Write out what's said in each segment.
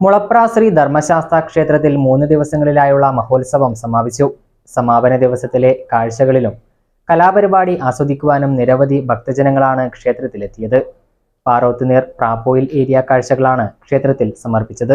മുളപ്ര ശ്രീ ധർമ്മശാസ്ത്ര ക്ഷേത്രത്തിൽ മൂന്ന് ദിവസങ്ങളിലായുള്ള മഹോത്സവം സമാപിച്ചു. സമാപന ദിവസത്തിലെ കാഴ്ചകളിലും കലാപരിപാടി ആസ്വദിക്കുവാനും നിരവധി ഭക്തജനങ്ങളാണ് ക്ഷേത്രത്തിലെത്തിയത്. പാറോത്തുനീർ പ്രാപ്പോയിൽ ഏരിയ കാഴ്ചകളാണ് ക്ഷേത്രത്തിൽ സമർപ്പിച്ചത്.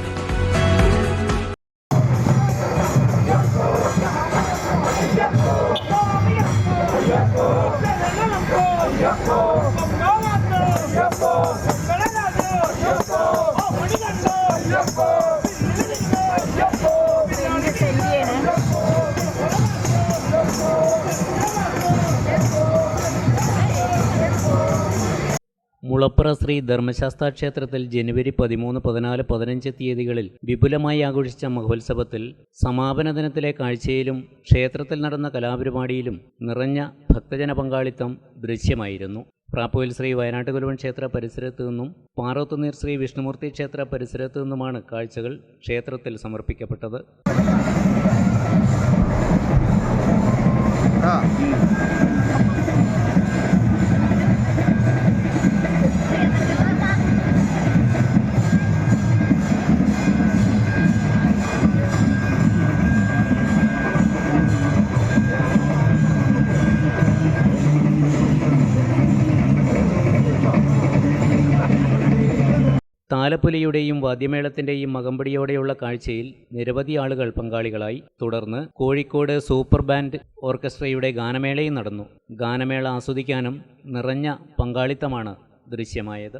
മുളപ്ര ശ്രീ ധർമ്മശാസ്ത്ര ക്ഷേത്രത്തിൽ ജനുവരി പതിമൂന്ന് പതിനാല് പതിനഞ്ച് തീയതികളിൽ വിപുലമായി ആഘോഷിച്ച മഹോത്സവത്തിൽ സമാപന ദിനത്തിലെ കാഴ്ചയിലും ക്ഷേത്രത്തിൽ നടന്ന കലാപരിപാടിയിലും നിറഞ്ഞ ഭക്തജന പങ്കാളിത്തം ദൃശ്യമായിരുന്നു. പ്രാപ്പോയിൽ ശ്രീ വയനാട്ട് കുരുവൻ ക്ഷേത്ര പരിസരത്തു നിന്നും പാറോത്തുനീർ ശ്രീ വിഷ്ണുമൂർത്തി ക്ഷേത്ര പരിസരത്തു നിന്നുമാണ് കാഴ്ചകൾ ക്ഷേത്രത്തിൽ സമർപ്പിക്കപ്പെട്ടത്. താലപ്പൊലിയുടെയും വാദ്യമേളത്തിന്റെയും മകമ്പടിയോടെയുള്ള കാഴ്ചയിൽ നിരവധി ആളുകൾ പങ്കാളികളായി. തുടർന്ന് കോഴിക്കോട് സൂപ്പർ ബാൻഡ് ഓർക്കസ്ട്രയുടെ ഗാനമേളയും നടന്നു. ഗാനമേള ആസ്വദിക്കാനും നിറഞ്ഞ പങ്കാളിത്തമാണ് ദൃശ്യമായത്.